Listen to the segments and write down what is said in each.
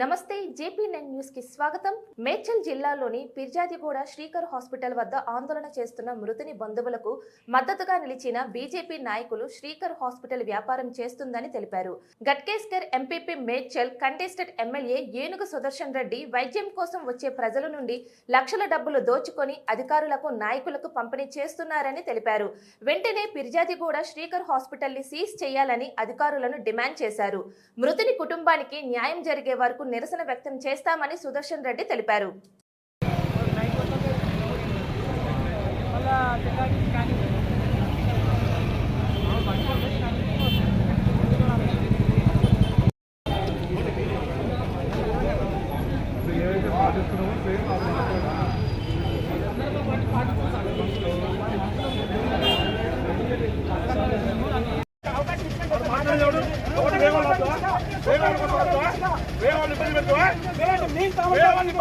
నమస్తే JP nine న్యూస్కి స్వాగతం. మేడ్చల్ జిల్లాలోని పిర్జాదిగూడ శ్రీకర్ హాస్పిటల్ వద్ద ఆందోళన చేస్తున్న మృతుని బంధువులకు మద్దతుగా నిలిచిన బీజేపీ నాయకులు శ్రీకర్ హాస్పిటల్ వ్యాపారం చేస్తుందని తెలిపారు. Ghatkesar MPP Medchal contested MLA Enugu Sudarshan Reddy వైద్యం కోసం వచ్చే ప్రజల నుండి లక్షల డబ్బులు దోచుకొని అధికారులకు నాయకులకు పంపిణీ చేస్తున్నారని తెలిపారు. వెంటనే పిర్జాదిగూడ శ్రీకర్ హాస్పిటల్ని సీజ్ చేయాలని అధికారులను డిమాండ్ చేశారు. మృతుని కుటుంబానికి న్యాయం జరిగే వరకు నిరసన వ్యక్తం చేస్తామని సుదర్శన్ రెడ్డి తెలిపారు.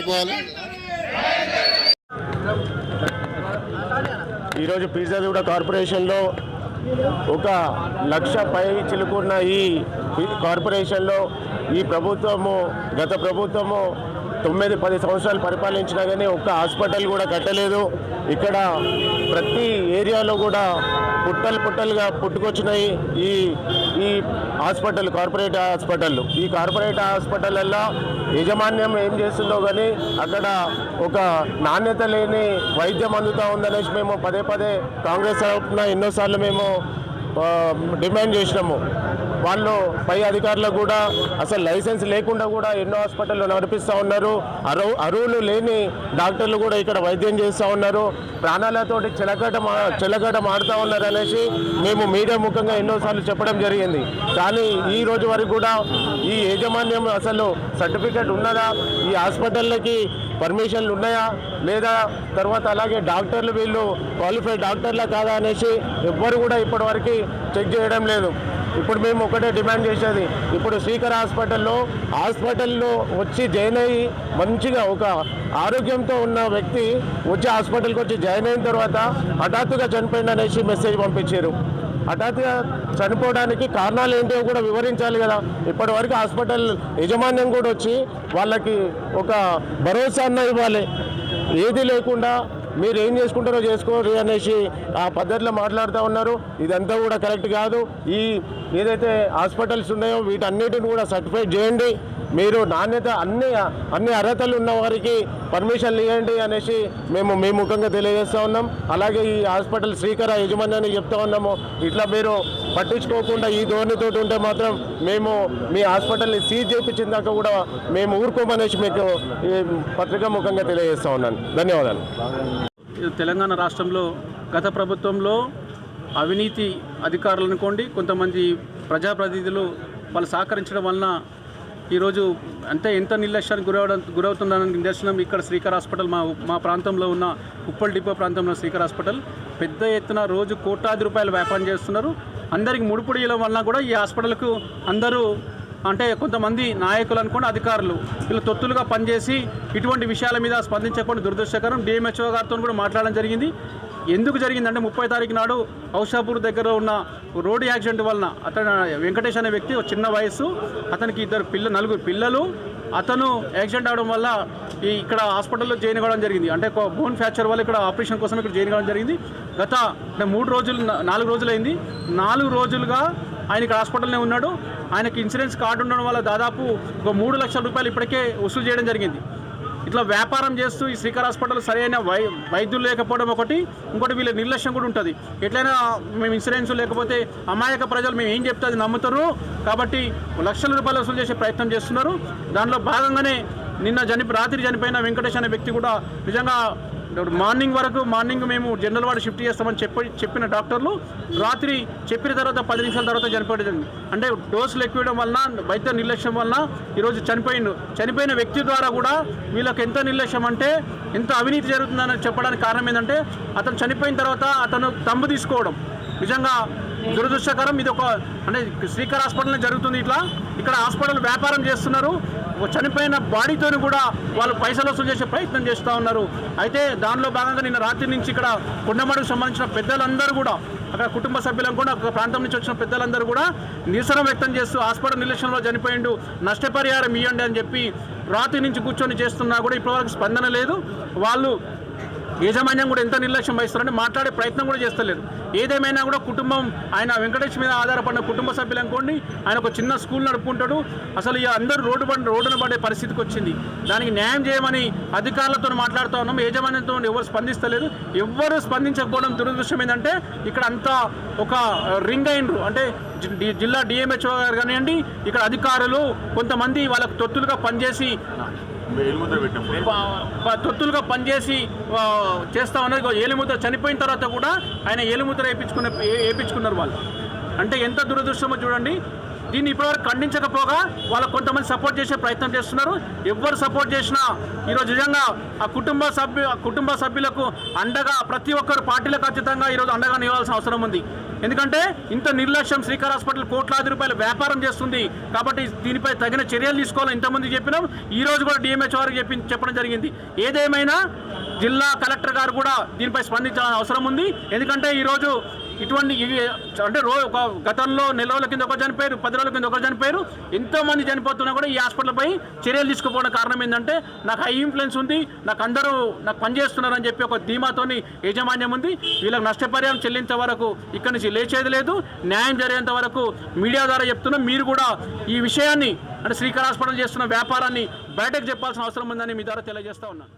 వెళ్ళిపోతే ఈరోజు పిజ్జాగూడ కార్పొరేషన్లో ఒక లక్ష పై చిలుకున్న ఈ కార్పొరేషన్లో ఈ ప్రభుత్వము గత ప్రభుత్వము తొమ్మిది పది సంవత్సరాలు పరిపాలించినా కానీ ఒక్క హాస్పిటల్ కూడా కట్టలేదు. ఇక్కడ ప్రతి ఏరియాలో కూడా పుట్టలు పుట్టలుగా పుట్టుకొచ్చినాయి ఈ ఈ హాస్పిటల్ కార్పొరేట్ హాస్పిటల్ ఈ కార్పొరేట్ హాస్పిటల్లో యాజమాన్యం ఏం చేస్తుందో కానీ అక్కడ ఒక నాణ్యత లేని వైద్యం అందుతూ ఉందనేసి మేము పదే పదే కాంగ్రెస్ తరఫున ఎన్నోసార్లు మేము డిమాండ్ చేసినాము. వాళ్ళు పై అధికారులకు కూడా అసలు లైసెన్స్ లేకుండా కూడా ఎన్నో హాస్పిటల్లో నడిపిస్తూ ఉన్నారు. అరువు అరువులు లేని డాక్టర్లు కూడా ఇక్కడ వైద్యం చేస్తూ ఉన్నారు. ప్రాణాలతోటి చిలకట చిలకట మాడుతూ ఉన్నారు అనేసి మేము మీడియా ముఖంగా ఎన్నోసార్లు చెప్పడం జరిగింది. కానీ ఈ రోజు వరకు కూడా ఈ యాజమాన్యం అసలు సర్టిఫికేట్ ఉన్నదా? ఈ హాస్పిటళ్ళకి పర్మిషన్లు ఉన్నాయా? లేదా తర్వాత అలాగే డాక్టర్లు వీళ్ళు క్వాలిఫైడ్ డాక్టర్లా కాదా అనేసి ఎవ్వరు కూడా ఇప్పటివరకు చెక్ చేయడం లేదు. ఇప్పుడు మేము ఒకటే డిమాండ్ చేసేది. ఇప్పుడు శ్రీకర్ హాస్పిటల్లో హాస్పిటల్లో వచ్చి జాయిన్ అయ్యి మంచిగా ఒక ఆరోగ్యంతో ఉన్న వ్యక్తి వచ్చి హాస్పిటల్కి వచ్చి జాయిన్ అయిన తర్వాత హఠాత్తుగా చనిపోయింది అనేసి మెసేజ్ పంపించారు. హఠాత్తుగా చనిపోవడానికి కారణాలు ఏంటో కూడా వివరించాలి కదా. ఇప్పటి వరకు హాస్పిటల్ యాజమాన్యం కూడా వచ్చి వాళ్ళకి ఒక భరోసా అన్న ఇవ్వాలి. ఏది లేకుండా మీరు ఏం చేసుకుంటారో చేసుకోరు అనేసి ఆ పద్ధతిలో మాట్లాడుతూ ఉన్నారు. ఇదంతా కూడా కరెక్ట్ కాదు. ఈ ఏదైతే హాస్పిటల్స్ ఉన్నాయో వీటన్నిటిని కూడా సర్టిఫై చేయండి. మీరు నాణ్యత అన్ని అన్ని అర్హతలు ఉన్న వారికి పర్మిషన్లు ఇవ్వండి అనేసి మేము మీ ముఖంగా తెలియజేస్తూ ఉన్నాం. అలాగే ఈ హాస్పిటల్ శ్రీకర యజమాన్యాన్ని చెప్తా ఉన్నాము. ఇట్లా మీరు పట్టించుకోకుండా ఈ ధోరణితో ఉంటే మాత్రం మేము మీ హాస్పిటల్ని సీజ్ చేయించిన దాకా కూడా మేము ఊరుకోమనేసి మీకు ఈ పత్రికా ముఖంగా తెలియజేస్తా ఉన్నాను. ధన్యవాదాలు. ఇది తెలంగాణ రాష్ట్రంలో గత ప్రభుత్వంలో అవినీతి అధికారులు అనుకోండి కొంతమంది ప్రజాప్రతినిధులు వాళ్ళు సహకరించడం వలన ఈరోజు అంటే ఎంత నిర్లక్ష్యానికి గురవడం గురవుతుందనే నిదర్శనం ఇక్కడ శ్రీకర్ హాస్పిటల్ మా మా ప్రాంతంలో ఉన్న ఉప్పల్ డిపో ప్రాంతంలో శ్రీకర్ హాస్పిటల్. పెద్ద ఎత్తున రోజు కోట్లాది రూపాయలు వ్యాపారం చేస్తున్నారు. అందరికి ముడిపుడి ఇవ్వడం వలన కూడా ఈ హాస్పిటల్కు అందరూ అంటే కొంతమంది నాయకులు అనుకోండి అధికారులు వీళ్ళు తొత్తులుగా పనిచేసి ఇటువంటి విషయాల మీద స్పందించకుండా దురదృష్టకరం డిఎంహెచ్ఓ గారితో కూడా మాట్లాడడం జరిగింది. ఎందుకు జరిగిందంటే ముప్పై తారీఖు నాడు ఔషాపూర్ దగ్గర ఉన్న రోడ్డు యాక్సిడెంట్ వలన అతను వెంకటేష్ అనే వ్యక్తి ఒక చిన్న వయసు అతనికి ఇద్దరు పిల్ల నలుగురు పిల్లలు అతను యాక్సిడెంట్ అవడం వల్ల ఈ ఇక్కడ హాస్పిటల్లో జాయిన్ అవ్వడం జరిగింది. అంటే బోన్ ఫ్రాక్చర్ వల్ల ఇక్కడ ఆపరేషన్ కోసం ఇక్కడ జాయిన్ అవ్వడం జరిగింది. గత అంటే మూడు రోజులు నాలుగు రోజులైంది. నాలుగు రోజులుగా ఆయన ఇక్కడ హాస్పిటల్నే ఉన్నాడు. ఆయనకి ఇన్సూరెన్స్ కార్డు ఉండడం వల్ల దాదాపు ఒక మూడు లక్షల రూపాయలు ఇప్పటికే వసూలు చేయడం జరిగింది. ఇట్లా వ్యాపారం చేస్తూ ఈ శ్రీకర్ హాస్పిటల్ సరైన వై వైద్యులు లేకపోవడం ఒకటి ఇంకోటి వీళ్ళ నిర్లక్ష్యం కూడా ఉంటుంది. ఎట్లయినా మేము ఇన్సూరెన్స్ లేకపోతే అమాయక ప్రజలు మేము ఏం చెప్తే అది నమ్ముతారు. కాబట్టి లక్షల రూపాయలు వసూలు చేసే ప్రయత్నం చేస్తున్నారు. దానిలో భాగంగానే నిన్న చనిపి రాత్రి చనిపోయిన వెంకటేష్ అనే వ్యక్తి కూడా నిజంగా మార్నింగ్ వరకు మార్నింగ్ మేము జనరల్ వార్డు షిఫ్ట్ చేస్తామని చెప్పి చెప్పిన డాక్టర్లు రాత్రి చెప్పిన తర్వాత పది నిమిషాల తర్వాత చనిపోయింది అంటే డోసులు ఎక్కువ వలన వైద్య నిర్లక్ష్యం వలన ఈరోజు చనిపోయిండు. చనిపోయిన వ్యక్తి ద్వారా కూడా వీళ్ళకి ఎంత నిర్లక్ష్యం అంటే ఎంత అవినీతి జరుగుతుందని చెప్పడానికి కారణం ఏంటంటే అతను చనిపోయిన తర్వాత అతను తమ్ము తీసుకోవడం. నిజంగా దురదృష్టకరం ఇది ఒక అంటే శ్రీకర్ హాస్పిటల్లో జరుగుతుంది ఇట్లా. ఇక్కడ హాస్పిటల్ వ్యాపారం చేస్తున్నారు. చనిపోయిన బాడీతో కూడా వాళ్ళు పైసలు వసూలు చేసే ప్రయత్నం చేస్తూ ఉన్నారు. అయితే దానిలో భాగంగా నిన్న రాత్రి నుంచి ఇక్కడ కుండమడుకు సంబంధించిన పెద్దలందరూ కూడా అక్కడ కుటుంబ సభ్యులం కూడా ఒక ప్రాంతం నుంచి వచ్చిన పెద్దలందరూ కూడా నిరసన వ్యక్తం చేస్తూ హాస్పిటల్ నిర్లక్ష్యంలో చనిపోయిండు. నష్టపరిహారం ఇవ్వండి అని చెప్పి రాత్రి నుంచి కూర్చొని చేస్తున్నా కూడా ఇప్పటివరకు స్పందన లేదు. వాళ్ళు యాజమాన్యం కూడా ఎంత నిర్లక్ష్యం వహిస్తారని మాట్లాడే ప్రయత్నం కూడా చేస్తలేదు. ఏదేమైనా కూడా కుటుంబం ఆయన వెంకటేష్ మీద ఆధారపడిన కుటుంబ సభ్యులు అనుకోండి ఆయన ఒక చిన్న స్కూల్ నడుపుకుంటాడు అసలు ఇక అందరూ రోడ్డు పడి రోడ్డున పడే పరిస్థితికి వచ్చింది. దానికి న్యాయం చేయమని అధికారులతో మాట్లాడుతూ ఉన్నాం యాజమాన్యంతో ఎవరు స్పందిస్తలేదు. ఎవ్వరూ స్పందించకపోవడం దురదృష్టం ఏంటంటే ఇక్కడ అంతా ఒక రింగ్ అయినరు. అంటే జి- జిల్లా డిఎంహెచ్ఓ గారు కానివ్వండి ఇక్కడ అధికారులు కొంతమంది వాళ్ళకు తొత్తులుగా పనిచేసి తొత్తులుగా పనిచేసి చేస్తా ఉన్నది ఏలిముద్ర చనిపోయిన తర్వాత కూడా ఆయన ఏలిముద్ర వేయించుకున్న వేయించుకున్నారు వాళ్ళు. అంటే ఎంత దురదృష్టమో చూడండి. దీన్ని ఇప్పటివరకు ఖండించకపోగా వాళ్ళ కొంతమంది సపోర్ట్ చేసే ప్రయత్నం చేస్తున్నారు. ఎవరు సపోర్ట్ చేసినా ఈరోజు నిజంగా ఆ కుటుంబ సభ్యు కుటుంబ సభ్యులకు అండగా ప్రతి ఒక్కరు పార్టీలకు ఖచ్చితంగా ఈరోజు అండగా నిలవాల్సిన అవసరం ఉంది. ఎందుకంటే ఇంత నిర్లక్ష్యం శ్రీకార్ హాస్పిటల్ కోట్లాది రూపాయల వ్యాపారం చేస్తుంది. కాబట్టి దీనిపై తగిన చర్యలు తీసుకోవాలని ఇంతమంది చెప్పినాం. ఈరోజు కూడా డిఎంహెచ్ వారికి చెప్పి చెప్పడం జరిగింది. ఏదేమైనా జిల్లా కలెక్టర్ గారు కూడా దీనిపై స్పందించాల్సిన అవసరం ఉంది. ఎందుకంటే ఈరోజు ఇటువంటి ఇవి అంటే రో ఒక గతంలో నెల రోజుల కింద ఒకరు చనిపోయారు పది రోజుల కింద ఒకరు చనిపోయారు. ఎంతోమంది చనిపోతున్నా కూడా ఈ హాస్పిటల్పై చర్యలు తీసుకోపోవడం కారణం ఏంటంటే నాకు హై ఇన్ఫ్లుయెన్స్ ఉంది నాకు అందరూ నాకు పనిచేస్తున్నారని చెప్పి ఒక ధీమాతోని యాజమాన్యం ఉంది. వీళ్ళకి నష్టపరిహారం చెల్లించే వరకు ఇక్కడి నుంచి లేచేది లేదు. న్యాయం జరిగేంత వరకు మీడియా ద్వారా చెప్తున్నాం. మీరు కూడా ఈ విషయాన్ని అంటే శ్రీకాళ హాస్పిటల్ చేస్తున్న వ్యాపారాన్ని బయటకు చెప్పాల్సిన అవసరం ఉందని మీ ద్వారా తెలియజేస్తా ఉన్నాను